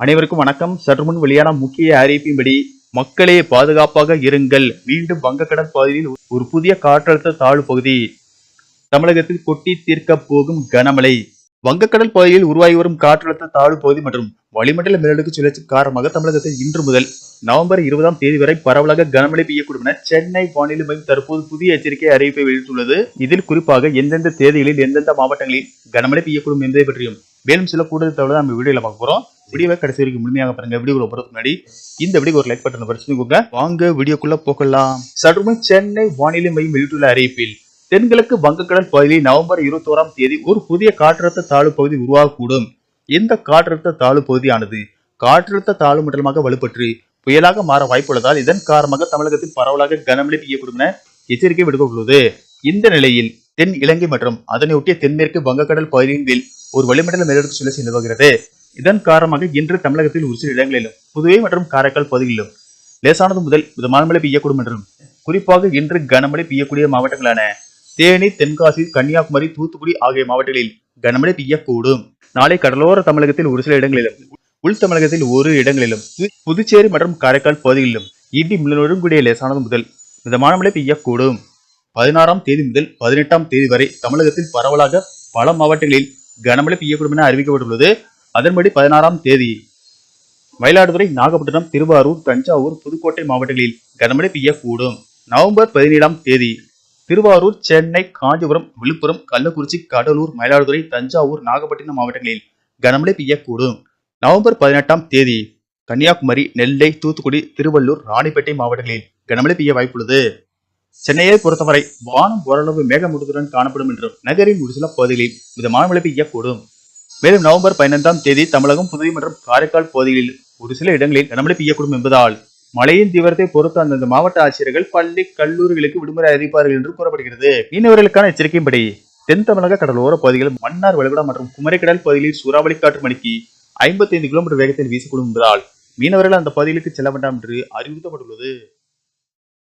அனைவருக்கும் வணக்கம். சற்றுமுன் வெளியான முக்கிய அறிவிப்பின்படி மக்களே பாதுகாப்பாக இருங்கள். மீண்டும் வங்கக்கடல் பகுதியில் ஒரு புதிய காற்றழுத்த தாழ்வு பகுதி தமிழகத்தில் கொட்டி தீர்க்க போகும் கனமழை. வங்கக்கடல் பகுதியில் உருவாகி வரும் காற்றழுத்த தாழ்வு பகுதி மற்றும் வளிமண்டல மேலடுக்கு சுழற்சி காரணமாக தமிழகத்தில் இன்று முதல் நவம்பர் இருபதாம் தேதி வரை பரவலாக கனமழை பெய்யக்கூடும் என சென்னை வானிலை மையம் தற்போது புதிய எச்சரிக்கை அறிவிப்பை வெளியிட்டுள்ளது. இதில் குறிப்பாக எந்தெந்த தேதிகளில் எந்தெந்த மாவட்டங்களில் கனமழை பெய்யக்கூடும் என்பதை பற்றியும் மேலும் சில கூடுதல் தகவலை நம்ம வீடியோல பார்க்க போறோம். வீடியோவை கடைசி வரைக்கும் முழுமையாக பாருங்க. வீடியோ போறதுக்கு முன்னாடி இந்த வீடியோ ஒரு லைக் பட்டன் படிச்சுக்கோங்க வாங்க வீடியோக்குள்ள போகலாம். சற்றுமுன் சென்னை வானிலை மையம் வெளியிட்டுள்ள அறிவிப்பில் தென்கிழக்கு வங்கக்கடல் பகுதியில் நவம்பர் இருபத்தோராம் தேதி ஒரு புதிய காற்றழுத்த தாழ்வு பகுதி உருவாகக்கூடும். இந்த காற்றழுத்த தாழ்வு பகுதியானது காற்றழுத்த தாழ்வு மண்டலமாக வலுப்பெற்று புயலாக மாற வாய்ப்புள்ளதால் இதன் காரணமாக தமிழகத்தில் பரவலாக கனமழை பெய்யக்கூடும் என எச்சரிக்கை விடுக்கப்பட்டுள்ளது. இந்த நிலையில் தென் இலங்கை மற்றும் அதனையொட்டிய தென்மேற்கு வங்கக்கடல் பகுதிகளில் ஒரு வளிமண்டல மேலடுக்கு சுழற்சி நிலவுகிறது. இதன் காரணமாக இன்று தமிழகத்தில் ஒரு சில இடங்களிலும் புதுவை மற்றும் காரைக்கால் பகுதிகளிலும் லேசானது முதல் மிதமான மழை பெய்யக்கூடும் என்றும் குறிப்பாக இன்று கனமழை பெய்யக்கூடிய மாவட்டங்களான தேனி தென்காசி கன்னியாகுமரி தூத்துக்குடி ஆகிய மாவட்டங்களில் கனமழை பெய்யக்கூடும். நாளை கடலோர தமிழகத்தில் ஒரு சில இடங்களிலும் உள் தமிழகத்தில் ஒரு இடங்களிலும் புதுச்சேரி மற்றும் காரைக்கால் பகுதிகளிலும் இடி மின்னலுடன் கூடிய லேசானது முதல் மிதமான மழை பெய்யக்கூடும். பதினாறாம் தேதி முதல் பதினெட்டாம் தேதி வரை தமிழகத்தில் பரவலாக பல மாவட்டங்களில் கனமழை பெய்யக்கூடும் என அறிவிக்கப்பட்டுள்ளது. அதன்படி பதினாறாம் தேதி மயிலாடுதுறை நாகப்பட்டினம் திருவாரூர் தஞ்சாவூர் புதுக்கோட்டை மாவட்டங்களில் கனமழை பெய்யக்கூடும். நவம்பர் பதினேழாம் தேதி திருவாரூர் சென்னை காஞ்சிபுரம் விழுப்புரம் கள்ளக்குறிச்சி கடலூர் மயிலாடுதுறை தஞ்சாவூர் நாகப்பட்டினம் மாவட்டங்களில் கனமழை பெய்யக்கூடும். நவம்பர் பதினெட்டாம் தேதி கன்னியாகுமரி நெல்லை தூத்துக்குடி திருவள்ளூர் ராணிப்பேட்டை மாவட்டங்களில் கனமழை பெய்ய வாய்ப்புள்ளது. சென்னையை பொறுத்தவரை வானம் ஓரளவு மேகமூட்டத்துடன் காணப்படும் என்றும் நகரின் ஒரு சில பகுதிகளில் மிதமான மழை பெய்யக்கூடும். மேலும் நவம்பர் பதினைந்தாம் தேதி தமிழகம் புதுவை மற்றும் காரைக்கால் பகுதிகளில் ஒரு சில இடங்களில் கனமழை பெய்யக்கூடும் என்பதால் மழையின் தீவிரத்தை பொறுத்து அந்தந்த மாவட்ட ஆட்சியர்கள் பள்ளி கல்லூரிகளுக்கு விடுமுறை அறிவிப்பார்கள் என்று கூறப்படுகிறது. மீனவர்களுக்கான எச்சரிக்கையின்படி தென் தமிழக கடலோர பகுதிகளில் மன்னார் வளைகுடா மற்றும் குமரிக்கடல் பகுதிகளில் சூறாவளி காற்று மணிக்கு 55 கிலோமீட்டர் வேகத்தில் வீசக்கூடும் என்பதால் மீனவர்கள் அந்த பகுதிகளுக்கு செல்ல வேண்டாம் என்று அறிவுறுத்தப்பட்டுள்ளது.